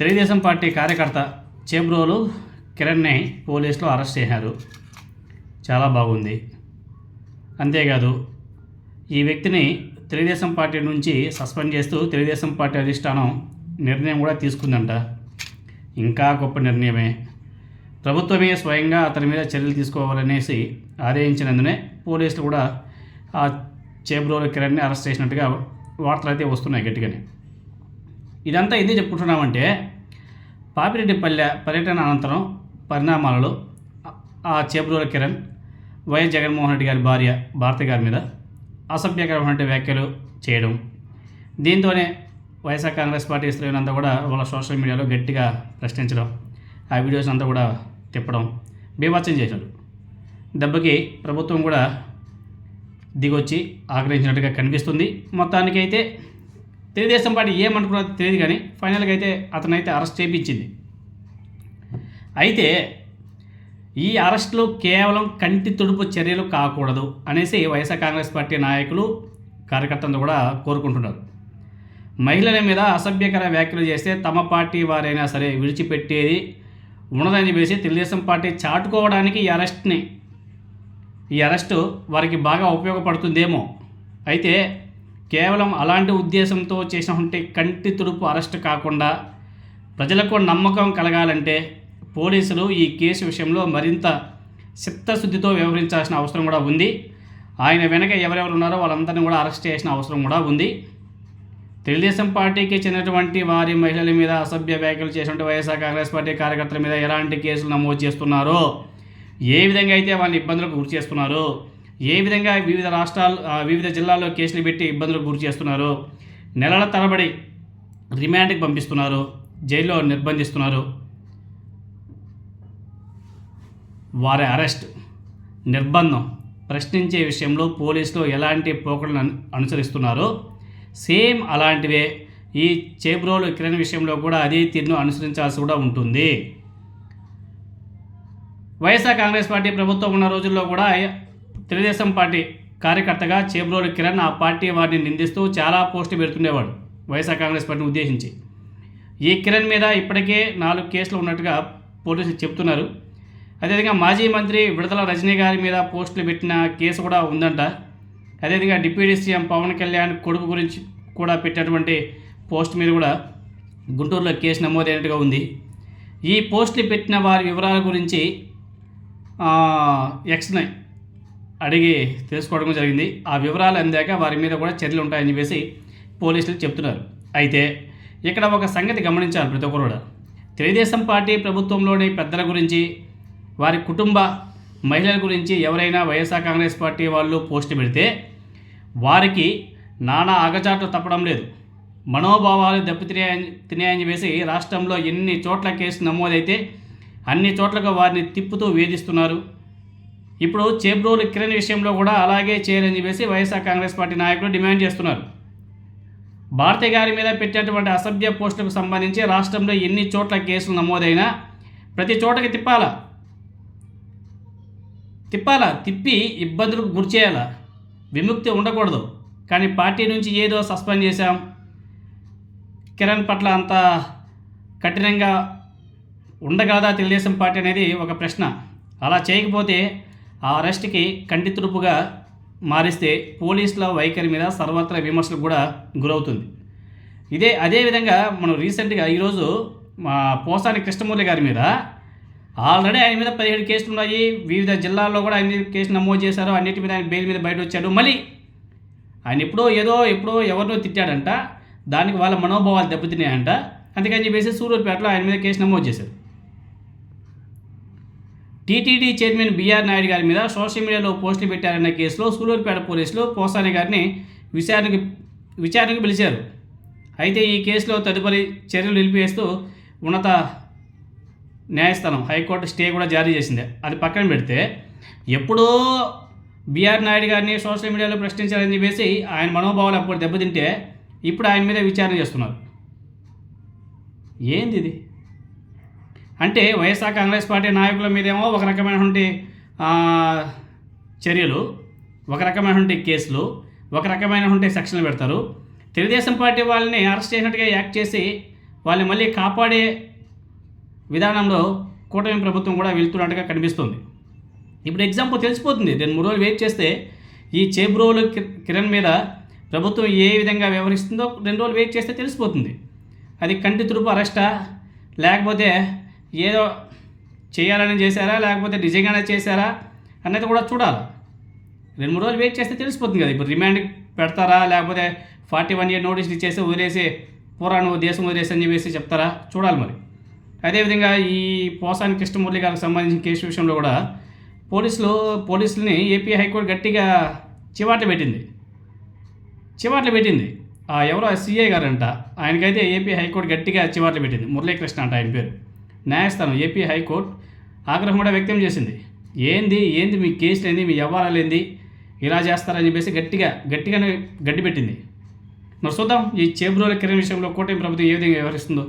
Telugu Desam party కార్యకర్త చేబ్రోలు కిరణ్ని పోలీసులు arrest చేశారు. చాలా బాగుంది. అంతేకాదు ఈ వ్యక్తిని తెలుగుదేశం పార్టీ నుంచి సస్పెండ్ చేస్తూ తెలుగుదేశం పార్టీ అధిష్టానం నిర్ణయం కూడా తీసుకుందంట. ఇంకా గొప్ప నిర్ణయమే. ప్రభుత్వమే స్వయంగా అతని మీద చర్యలు తీసుకోవాలనేసి ఆదేశించినందునే పోలీసులు కూడా ఆ చేబ్రోలు కిరణ్ని అరెస్ట్ చేసినట్టుగా వార్తలు అయితే వస్తున్నాయి గట్టిగానే. ఇదంతా ఎందుకు చెప్పుకుంటున్నామంటే పాపిరెడ్డిపల్లె పర్యటన అనంతరం పరిణామాలలో ఆ చేబ్రోల కిరణ్ వైఎస్ జగన్మోహన్ రెడ్డి గారి భార్య భారతి గారి మీద అసభ్యకరమైన వ్యాఖ్యలు చేయడం. దీంతోనే వైఎస్ఆర్ కాంగ్రెస్ పార్టీ శ్రేణులంతా కూడా వాళ్ళ సోషల్ మీడియాలో గట్టిగా ప్రశ్నించడం ఆ వీడియోస్ అంతా కూడా తిప్పడం బీభత్సం చేశాడు దెబ్బకి ప్రభుత్వం కూడా దిగొచ్చి ఆగ్రహించినట్టుగా కనిపిస్తుంది. మొత్తానికైతే తెలుగుదేశం పార్టీ ఏమనుకున్నది తెలియదు కానీ ఫైనల్గా అయితే అతనైతే అరెస్ట్ చేయించింది. అయితే ఈ అరెస్టులు కేవలం కంటి తుడుపు చర్యలు కాకూడదు అనేసి వైఎస్ఆర్ కాంగ్రెస్ పార్టీ నాయకులు కార్యకర్తలు కూడా కోరుకుంటున్నారు. మహిళల మీద అసభ్యకర వ్యాఖ్యలు చేస్తే తమ పార్టీ వారైనా సరే విడిచిపెట్టేది ఉండదని చెప్పేసి తెలుగుదేశం పార్టీ చాటుకోవడానికి ఈ అరెస్ట్ని ఈ అరెస్టు వారికి బాగా ఉపయోగపడుతుందేమో. అయితే కేవలం అలాంటి ఉద్దేశంతో చేసినటువంటి కంటి తుడుపు అరెస్ట్ కాకుండా ప్రజలకు నమ్మకం కలగాలంటే పోలీసులు ఈ కేసు విషయంలో మరింత చిత్తశుద్ధితో వ్యవహరించాల్సిన అవసరం కూడా ఉంది. ఆయన వెనక ఎవరెవరు ఉన్నారో వాళ్ళందరినీ కూడా అరెస్ట్ చేసిన అవసరం కూడా ఉంది. తెలుగుదేశం పార్టీకి చెందినటువంటి వారి మహిళల మీద అసభ్య వ్యాఖ్యలు చేసినటువంటి వైఎస్ఆర్ కాంగ్రెస్ పార్టీ కార్యకర్తల మీద ఎలాంటి కేసులు నమోదు చేస్తున్నారో ఏ విధంగా అయితే వాళ్ళని ఇబ్బందులకు గురి చేస్తున్నారో ఏ విధంగా వివిధ రాష్ట్రాలు వివిధ జిల్లాల్లో కేసులు పెట్టి ఇబ్బందులకు గురి చేస్తున్నారో నెలల తరబడి రిమాండ్కి పంపిస్తున్నారు జైల్లో నిర్బంధిస్తున్నారు. వారి అరెస్ట్ నిర్బంధం. ప్రశ్నించే విషయంలో పోలీసులు ఎలాంటి పోకడలను అనుసరిస్తున్నారో సేమ్ అలాంటివే ఈ చేబ్రోలు కిరణ్ విషయంలో కూడా అదే తీరును అనుసరించాల్సి కూడా ఉంటుంది. వైఎస్ఆర్ కాంగ్రెస్ పార్టీ ప్రభుత్వం ఉన్న రోజుల్లో కూడా తెలుగుదేశం పార్టీ కార్యకర్తగా చేబ్రోలు కిరణ్ ఆ పార్టీ వారిని నిందిస్తూ చాలా పోస్టులు పెడుతుండేవాడు వైఎస్ఆర్ కాంగ్రెస్ పార్టీని ఉద్దేశించి. ఈ కిరణ్ మీద ఇప్పటికే నాలుగు కేసులు ఉన్నట్టుగా పోలీసులు చెప్తున్నారు అదేవిధంగా మాజీ మంత్రి విడతల రజనీ గారి మీద పోస్టులు పెట్టిన కేసు కూడా ఉందంట. అదేవిధంగా డిప్యూటీ సీఎం పవన్ కళ్యాణ్ కొడుకు గురించి కూడా పెట్టినటువంటి పోస్ట్ మీద కూడా గుంటూరులో కేసు నమోదైనట్టుగా ఉంది. ఈ పోస్టులు పెట్టిన వారి వివరాల గురించి ఎక్స్ నై అడిగి తెలుసుకోవడం జరిగింది. ఆ వివరాలు అందాక వారి మీద కూడా చర్యలు ఉంటాయని చెప్పేసి పోలీసులు చెప్తున్నారు అయితే ఇక్కడ ఒక సంగతి గమనించాలి ప్రతి ఒక్కరు కూడా. తెలుగుదేశం పార్టీ ప్రభుత్వంలోని పెద్దల గురించి వారి కుటుంబ మహిళల గురించి ఎవరైనా వైఎస్ఆర్ కాంగ్రెస్ పార్టీ వాళ్ళు పోస్ట్ పెడితే వారికి నానా అగచాట్లు తప్పడం లేదు. మనోభావాలు దెబ్బతినాయని తినాయని చెప్పేసి రాష్ట్రంలో ఎన్ని చోట్ల కేసు నమోదైతే అన్ని చోట్లకు వారిని తిప్పుతూ వేధిస్తున్నారు. ఇప్పుడు చేబ్రోలు కిరణ్ విషయంలో కూడా అలాగే చేయాలని చెప్పేసి వైఎస్ఆర్ కాంగ్రెస్ పార్టీ నాయకులు డిమాండ్ చేస్తున్నారు. భారతి గారి మీద పెట్టేటువంటి అసభ్య పోస్టులకు సంబంధించి రాష్ట్రంలో ఎన్ని చోట్ల కేసులు నమోదైనా ప్రతి చోటకి తిప్పాలా? తిప్పాలా? తిప్పి ఇబ్బందులకు గురి చేయాలా? విముక్తి ఉండకూడదు. కానీ పార్టీ నుంచి ఏదో సస్పెండ్ చేశాం. కిరణ్ పట్ల అంత కఠినంగా ఉండగలదా తెలుగుదేశం పార్టీ అనేది ఒక ప్రశ్న. అలా చేయకపోతే ఆ అరెస్ట్కి కంటి తుడుపుగా మారిస్తే పోలీసుల వైఖరి మీద సర్వత్రా విమర్శలు కూడా గురవుతుంది. ఇదే అదేవిధంగా మనం రీసెంట్గా ఈరోజు మా పోసాని కృష్ణమూర్తి గారి మీద ఆల్రెడీ ఆయన మీద పదిహేడు కేసులు ఉన్నాయి. వివిధ జిల్లాల్లో కూడా ఆయన కేసు నమోదు చేశారు. అన్నిటి మీద ఆయన బెయిల్ మీద బయట వచ్చాడు మళ్ళీ ఆయన ఎప్పుడో ఏదో ఎప్పుడో ఎవరినో తిట్టాడంట. దానికి వాళ్ళ మనోభావాలు దెబ్బతిన్నాయంట. అందుకని చెప్పేసి సూరూరుపేటలో ఆయన మీద కేసు నమోదు చేశారు. టీటీడీ చైర్మన్ బీఆర్ నాయుడు గారి మీద సోషల్ మీడియాలో పోస్టులు పెట్టారన్న కేసులో సూలూరుపేట పోలీసులు పోసాని గారిని విచారణకి విచారణకు పిలిచారు. అయితే ఈ కేసులో తదుపరి చర్యలు నిలిపివేస్తూ ఉన్నత న్యాయస్థానం హైకోర్టు స్టే కూడా జారీ చేసింది. అది పక్కన పెడితే ఎప్పుడో బీఆర్ నాయుడు గారిని సోషల్ మీడియాలో ప్రశ్నించారని చెప్పేసి ఆయన మనోభావాలు అప్పుడు దెబ్బతింటే ఇప్పుడు ఆయన మీద విచారణ చేస్తున్నారు. ఏంది ఇది? అంటే వైఎస్ఆర్ కాంగ్రెస్ పార్టీ నాయకుల మీదేమో ఒక రకమైనటువంటి చర్యలు ఒక రకమైనటువంటి కేసులు ఒక రకమైనటువంటి సెక్షన్లు పెడతారు. తెలుగుదేశం పార్టీ వాళ్ళని అరెస్ట్ చేసినట్టుగా యాక్ట్ చేసి వాళ్ళని మళ్ళీ కాపాడే విధానంలో కూటమి ప్రభుత్వం కూడా వెళ్తున్నట్టుగా కనిపిస్తుంది. ఇప్పుడు ఎగ్జాంపుల్ తెలిసిపోతుంది. నేను మూడు రోజులు వెయిట్ చేస్తే ఈ చేబ్రోలు కిరణ్ మీద ప్రభుత్వం ఏ విధంగా వ్యవహరిస్తుందో రెండు రోజులు వెయిట్ చేస్తే తెలిసిపోతుంది. అది కంటి తురుపు అరెస్టా? లేకపోతే ఏదో చేయాలని చేశారా? లేకపోతే నిజంగానే చేశారా? అన్నది కూడా చూడాలి. రెండు మూడు రోజులు వెయిట్ చేస్తే తెలిసిపోతుంది కదా. ఇప్పుడు రిమాండ్ పెడతారా? లేకపోతే ఫార్టీ వన్ ఇయర్ నోటీస్ ఇచ్చేసి వదిలేసి పోరా నువ్వు దేశం వదిలేసి అని చెప్పేసి చెప్తారా? చూడాలి మరి. అదేవిధంగా ఈ పోసాని కృష్ణమురళి గారికి సంబంధించిన కేసు విషయంలో కూడా పోలీసులు పోలీసులని ఏపీ హైకోర్టు గట్టిగా చివాట్లు పెట్టింది. చివాట్లు పెట్టింది. ఆ ఎవరో సిఐ గారంట. ఆయనకైతే ఏపీ హైకోర్టు గట్టిగా చివాట్లు పెట్టింది. మురళీకృష్ణ అంట ఆయన పేరు. న్యాయస్థానం ఏపీ హైకోర్టు ఆగ్రహం కూడా వ్యక్తం చేసింది. ఏంది ఏంది మీ కేసులు ఏంది మీ వ్యవహారాలు ఏంది ఇలా చేస్తారని చెప్పేసి గట్టిగా గట్టిగానే గడ్డి పెట్టింది. మరి చూద్దాం ఈ చేబ్రోల కిరణ్ విషయంలో కూటమి ప్రభుత్వం ఏ విధంగా వ్యవహరిస్తుందో.